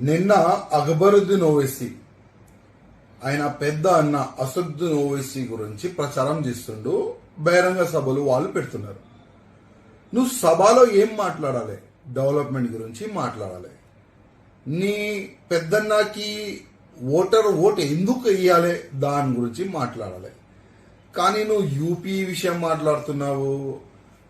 నిన్న అక్బరుద్దీన్ ఓవైసీ ఆయన పెద్ద అన్న అసదుద్దీన్ ఓవైసీ గురించి ప్రచారం చేస్తుండు బహిరంగ సభలు వాళ్ళు పెడుతున్నారు. నువ్వు సభలో ఏం మాట్లాడాలి? డెవలప్మెంట్ గురించి మాట్లాడాలి. నీ పెద్దన్నకి ఓటర్ ఓటు ఎందుకు వేయాలి దాని గురించి మాట్లాడాలి. కానీ నువ్వు యూపీ విషయం మాట్లాడుతున్నావు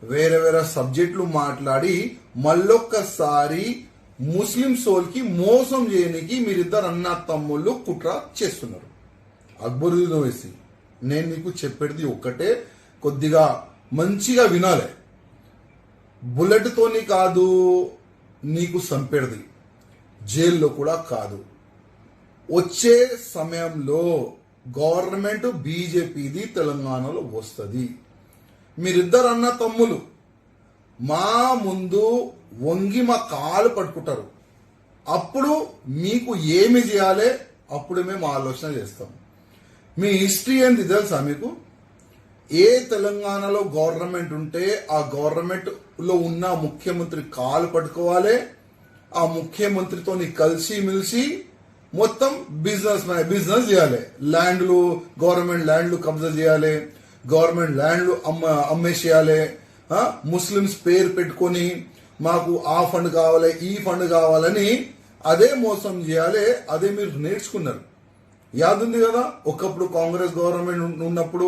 వేరే వేరే సబ్జెక్టులు మాట్లాడి మళ్ళొక్కసారి ముస్లిం సోల్కి మోసం చేయడానికి మీరిద్దరు అన్న తమ్ముళ్ళు కుట్ర చేస్తున్నారు. అక్బరుద్దీన్ వేసి. నేను నీకు చెప్పేది ఒక్కటే కొద్దిగా మంచిగా వినాలి. బుల్లెట్ తోని కాదు నీకు సంపెడిది. జైల్లో కూడా కాదు. వచ్చే సమయంలో గవర్నమెంట్ బీజేపీది తెలంగాణలో వస్తుంది. మీరిద్దరన్న తమ్ములు. మా ముందు వంగి మా కాలు పట్టుకుంటారు. అప్పుడు మీకు ఏమి చేయాలి అప్పుడు మేము ఆలోచన చేస్తాం. మీ హిస్టరీ ఏంది తెలుసా మీకు? ఏ తెలంగాణలో గవర్నమెంట్ ఉంటే ఆ గవర్నమెంట్లో ఉన్న ముఖ్యమంత్రి కాలు పట్టుకోవాలి ఆ ముఖ్యమంత్రితో కలిసి మెలిసి మొత్తం బిజినెస్ బిజినెస్ చేయాలి. ల్యాండ్లు గవర్నమెంట్ ల్యాండ్లు కబ్జా చేయాలి. గవర్నమెంట్ ల్యాండ్లు అమ్మ అమ్మేసేయాలి. ముస్లిమ్స్ పేరు పెట్టుకొని మాకు ఆ ఫండ్ కావాలి ఈ ఫండ్ కావాలని అదే మోసం చేయాలి అదే మీరు నేర్చుకున్నారు. యాదుంది కదా ఒకప్పుడు కాంగ్రెస్ గవర్నమెంట్ ఉన్నప్పుడు